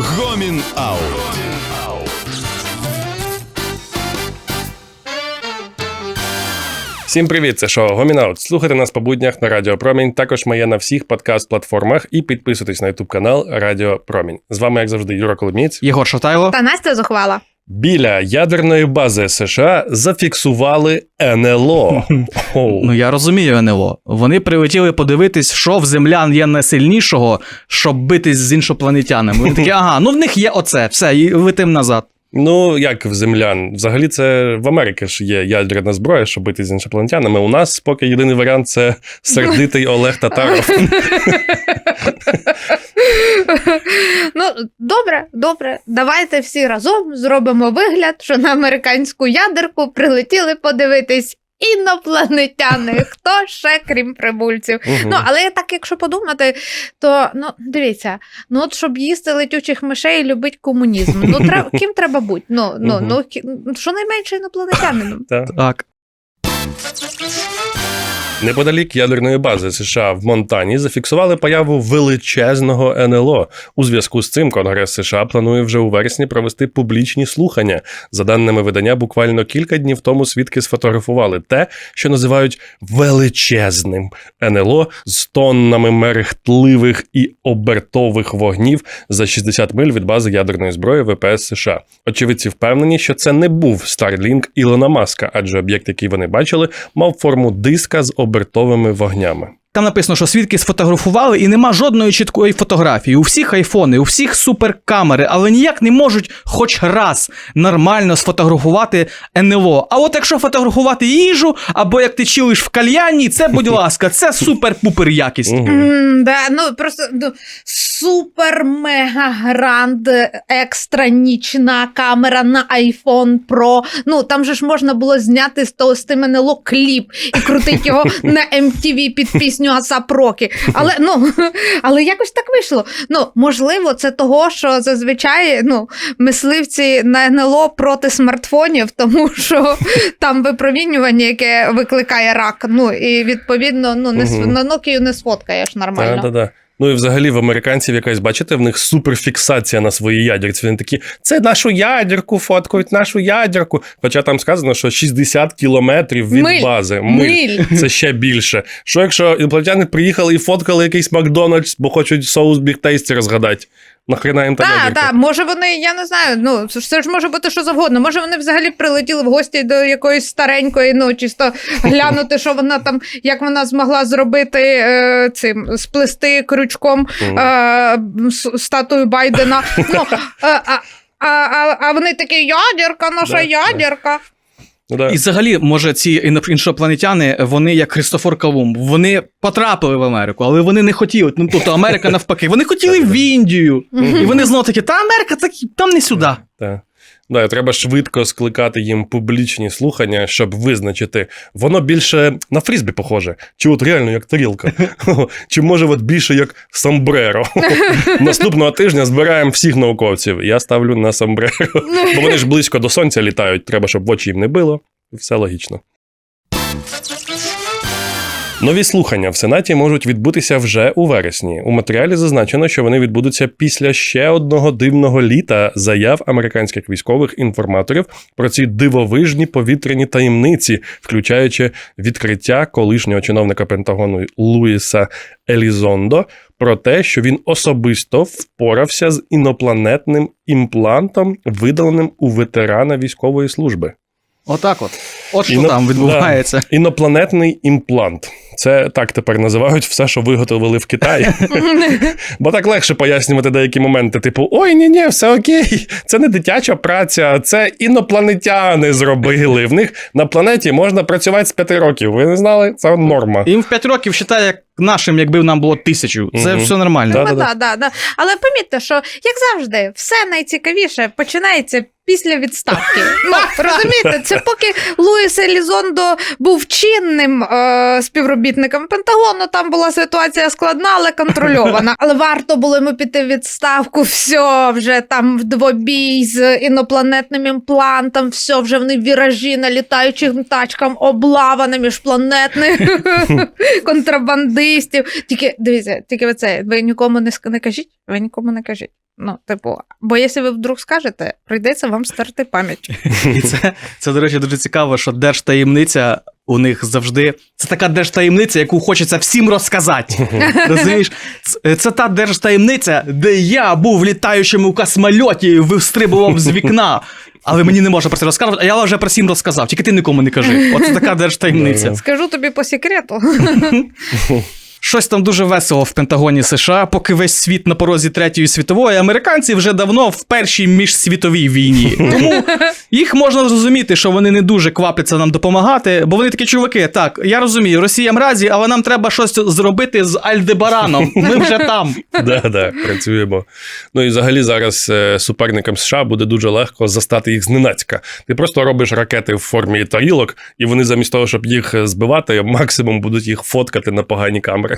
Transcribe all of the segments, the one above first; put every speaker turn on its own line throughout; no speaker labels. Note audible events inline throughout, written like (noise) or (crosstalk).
Гомін Аут.
Всім привіт, це шоу Гомінаут. Слухайте нас по буднях на Радіо Промінь. Також ми є на всіх подкаст-платформах і підписуйтесь на ютуб канал Радіо Промінь. З вами, як завжди, Юра Коломієць.
Єгор Шатайло.
Та Настя зухвала.
Біля ядерної бази США зафіксували НЛО.
Ну я розумію НЛО. Вони прилетіли подивитись, що в землян є найсильнішого, щоб битись з іншопланетянами. Вони такі, ага, ну в них є оце, все, і летим назад.
Ну, як в землян? Взагалі, це в Америці ж є ядерна зброя, щоб бити з іншопланетянами. У нас поки єдиний варіант це сердитий Олег Татаров.
Ну, добре, добре. Давайте всі разом зробимо вигляд, що на американську ядерку прилетіли подивитись інопланетяни. (laughs) Хто ще, крім прибульців?
Угу.
Ну, але так, якщо подумати, то ну дивіться, ну от щоб їсти летючих мишей, любить комунізм. Ну треба (laughs) ким треба бути? Ну ну
угу.
ну що найменше інопланетянином.
так
Так.
Неподалік ядерної бази США в Монтані зафіксували появу величезного НЛО. У зв'язку з цим Конгрес США планує вже у вересні провести публічні слухання. За даними видання, буквально кілька днів тому свідки сфотографували те, що називають величезним НЛО з тоннами мерехтливих і обертових вогнів за 60 миль від бази ядерної зброї ВПС США. Очевидці впевнені, що це не був Starlink Ілона Маска, адже об'єкт, який вони бачили, мав форму диска з обертовими вогнями.
Там написано, що свідки сфотографували, і нема жодної чіткої фотографії. У всіх айфони, у всіх суперкамери, але ніяк не можуть хоч раз нормально сфотографувати НЛО. А от якщо фотографувати їжу, або як ти чилиш в кальяні, це, будь (laughs) ласка, це супер-пупер якість.
Да, ну просто ну, супер мега гранд екстра нічна камера на iPhone Pro. Ну там же ж можна було зняти з того з тим НЛО кліп і крутити його (laughs) на MTV під пісню Асап Рокі. Але ну (laughs) але якось так вийшло. Ну можливо, це того, що зазвичай ну мисливці на НЛО проти смартфонів, тому що (laughs) там випромінювання, яке викликає рак. Ну і відповідно, ну не
угу.
На Nokia не сфоткаєш нормально.
Та, та, та. Ну і взагалі в американців якась, бачите, в них суперфіксація на своїй ядерці. Вони такі, це нашу ядерку фоткають, нашу ядерку. Хоча там сказано, що 60 кілометрів від
Миль.
бази.
Миль.
Це ще більше. Що якщо інопланетяни приїхали і фоткали якийсь Макдональдс, бо хочуть соус Tasty розгадати? Нахрена їм та
Так, так, може вони, я не знаю, ну це ж може бути що завгодно. Може вони взагалі прилетіли в гості до якоїсь старенької, ну чисто глянути, що вона там, як вона змогла зробити е, цим сплести крючком е, статую Байдена. Ну, е, а, а, а, вони такі ядерка, наша ядерка.
Ну, да.
І взагалі, може, ці іншопланетяни, вони як Христофор Колумб, вони потрапили в Америку, але вони не хотіли. Ну, тобто Америка (laughs) навпаки, вони хотіли в Індію. І вони знову такі, та Америка, так, там не сюди.
Так. Да, треба швидко скликати їм публічні слухання, щоб визначити, воно більше на фрізбі похоже, чи от реально як тарілка, (laughs) чи може от більше як самбреро. (laughs) Наступного тижня збираємо всіх науковців. Я ставлю на самбреро, бо вони ж близько до сонця літають, треба, щоб в очі їм не било. Все логічно. Нові слухання в Сенаті можуть відбутися вже у вересні. У матеріалі зазначено, що вони відбудуться після ще одного дивного літа заяв американських військових інформаторів про ці дивовижні повітряні таємниці, включаючи відкриття колишнього чиновника Пентагону Луїса Елізондо про те, що він особисто впорався з інопланетним імплантом, видаленим у ветерана військової служби.
Отак от. От що
Іно-
там відбувається.
Інопланетний імплант. Це так тепер називають все, що виготовили в Китаї. (laughs) Бо так легше пояснювати деякі моменти, типу: ой, ні, ні, все окей, це не дитяча праця, це інопланетяни зробили. В них на планеті можна працювати з п'яти років. Ви не знали? Це норма.
Їм в 5 років вважає, як нашим, якби нам було тисячу. Це все нормально.
Да.
Ну, да, да, да. Але помітьте, що як завжди, все найцікавіше починається після відставки. (laughs) Ну розумієте, це поки Луїс Елізондо був чинним е, співробітником Пентагону, там була ситуація складна, але контрольована. (laughs) Але варто було йому піти в відставку. Все вже там в двобій з інопланетним імплантом, все вже вони віражі на літаючих тачкам, облава на міжпланетних (laughs) контрабандистів. Тільки дивіться, тільки оце, ви нікому не, не кажіть, ви нікому не кажіть. Ну, типу, бо якщо ви вдруг скажете, прийдеться вам стерти пам'ять. (laughs)
І це, це, до речі, дуже цікаво, що держтаємниця у них завжди. Це така держтаємниця, яку хочеться всім розказати. (laughs) Розумієш? Це, це та держтаємниця, де я був в літаючому космольоті і вистрибував з вікна. Але мені не можна про це розказувати, а я вже про всім розказав, тільки ти нікому не кажи. Оце така (laughs) держтаємниця.
Скажу тобі по секрету.
Щось там дуже весело в Пентагоні США, поки весь світ на порозі третьої світової, американці вже давно в першій міжсвітовій війні. (laughs) Тому їх можна зрозуміти, що вони не дуже квапляться нам допомагати, бо вони такі чуваки. Так, я розумію, Росія мразі, але нам треба щось зробити з Альдебараном. Ми вже там. (laughs)
Да, да, працюємо. Ну і взагалі зараз е, суперникам США буде дуже легко застати їх зненацька. Ти просто робиш ракети в формі тарілок, і вони замість того, щоб їх е, збивати, максимум будуть їх фоткати на погані камери.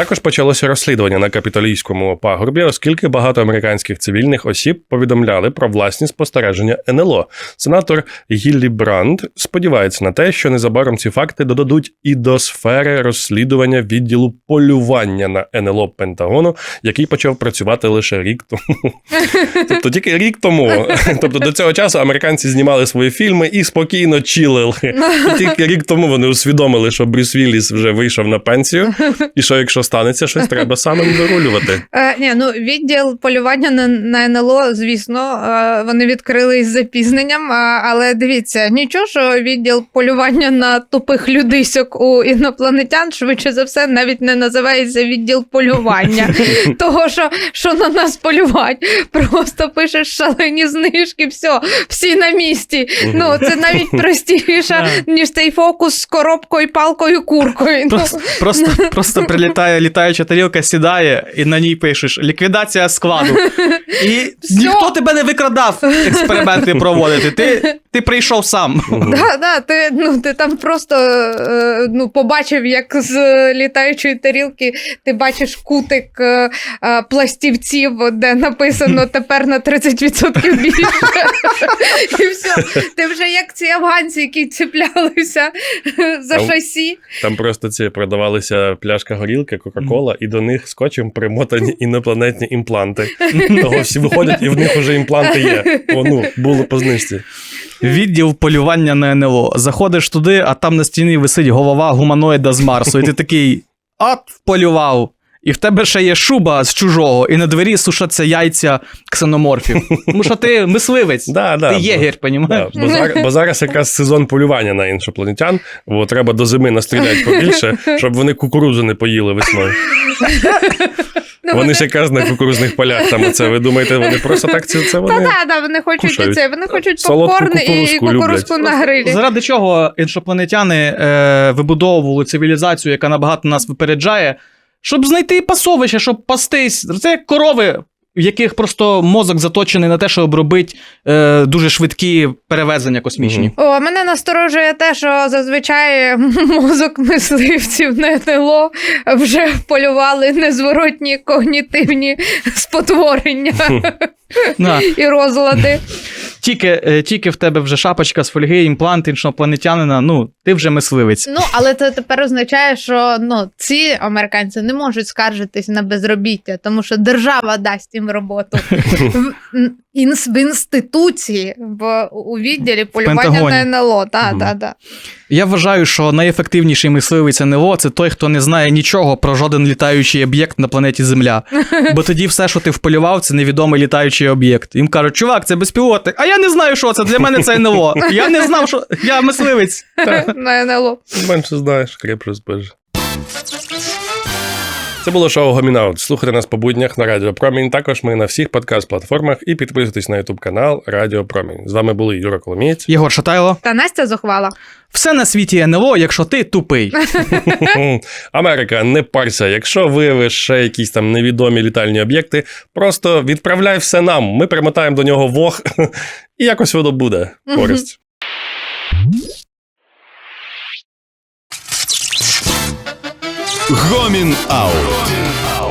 Також почалося розслідування на капітолійському пагорбі, оскільки багато американських цивільних осіб повідомляли про власні спостереження НЛО. Сенатор Гіллі Бранд сподівається на те, що незабаром ці факти додадуть і до сфери розслідування відділу полювання на НЛО Пентагону, який почав працювати лише рік тому. (laughs) Тобто тільки рік тому. Тобто до цього часу американці знімали свої фільми і спокійно чилили. І тільки рік тому вони усвідомили, що Брюс Вілліс вже вийшов на пенсію, і що якщо станеться щось, треба самим вирулювати. (laughs)
Е, ні, ну відділ полювання на, на НЛО, звісно, е, вони відкрили із запізненням. а- але дивіться, нічого, що відділ полювання на тупих людисьок у інопланетян, швидше за все, навіть не називається відділ полювання. (laughs) Того, що, що на нас полювать, просто пишеш шалені знижки, все, всі на місці. Ну, це навіть (laughs) простіше, ніж цей фокус з коробкою, палкою, куркою. Ну,
Просто, просто, просто літаюча тарілка, сідає, і на ній пишеш ліквідація складу. (laughs) І ніхто тебе не викрадав експерименти (laughs) проводити. Ти, ти прийшов сам.
Да, да, ти, ну, ти там просто е, ну, побачив, як з літаючої тарілки ти бачиш кутик е, е, пластівців, де написано (laughs) тепер на 30% більше. І все. Ти вже як ці афганці, які цеплялися за
Там-
шасі.
Там просто ці продавалися пляшка горілки, Кока-Кола, і до них скотчем примотані (laughs) інопланетні імпланти. (laughs) Того всі виходять, і в них вже імпланти є. О, ну, було по знижці.
Відділ полювання на НЛО. Заходиш туди, а там на стіні висить голова гуманоїда з Марсу. І ти такий: от полював. І в тебе ще є шуба з чужого, і на двері сушаться яйця ксеноморфів. Тому що ти (laughs) мисливець,
Да, да,
ти
бо-
єгір, понімаєш?
Да, бо, зараз, бо зараз якраз сезон полювання на іншопланетян, бо треба до зими настріляти побільше, щоб вони кукурудзу не поїли весною.
Ну,
Вони ж якраз на кукурузних полях там оце. Ви думаєте, вони просто так це, це вони.
да, да, вони хочуть
кушають.
це, вони хочуть попкорн і
кукурузку
кукурузку на грилі.
Заради чого іншопланетяни е, вибудовували цивілізацію, яка набагато нас випереджає, щоб знайти пасовище, щоб пастись. Це як корови, в яких просто мозок заточений на те, щоб робити е, дуже швидкі перевезення космічні.
О, мене насторожує те, що зазвичай (laughs) мозок мисливців на НЛО вже полювали незворотні когнітивні спотворення (laughs) і розлади.
Тільки, е, тільки в тебе вже шапочка з фольги, імплант іншопланетянина, ну, ти вже мисливець.
Ну, але це тепер означає, що ну, ці американці не можуть скаржитись на безробіття, тому що держава дасть їм роботу в, інс, в інституції, в, у відділі полювання на НЛО. Та, та, та.
Я вважаю, що найефективніший мисливець НЛО це той, хто не знає нічого про жоден літаючий об'єкт на планеті Земля. (laughs) Бо тоді все, що ти вполював, це невідомий літаючий об'єкт. Їм кажуть, чувак, це безпілотник. А я не знаю, що це. Для мене це НЛО. Я не знав, що я мисливець. (laughs)
на НЛО.
Менше знаєш, крепше спиш. Це було шоу Гомінаут. Слухайте нас по буднях на Радіо Промінь. Також ми на всіх подкаст-платформах і підписуйтесь на Ютуб канал Радіо Промінь. З вами були Юра Коломієць.
Єгор Шатайло.
Та Настя зухвала.
Все на світі НЛО, якщо ти тупий. (laughs)
Америка, не парся. Якщо виявиш ще якісь там невідомі літальні об'єкти, просто відправляй все нам. Ми примотаємо до нього вог, (laughs) і якось воно буде. Користь.
Гомін Аут.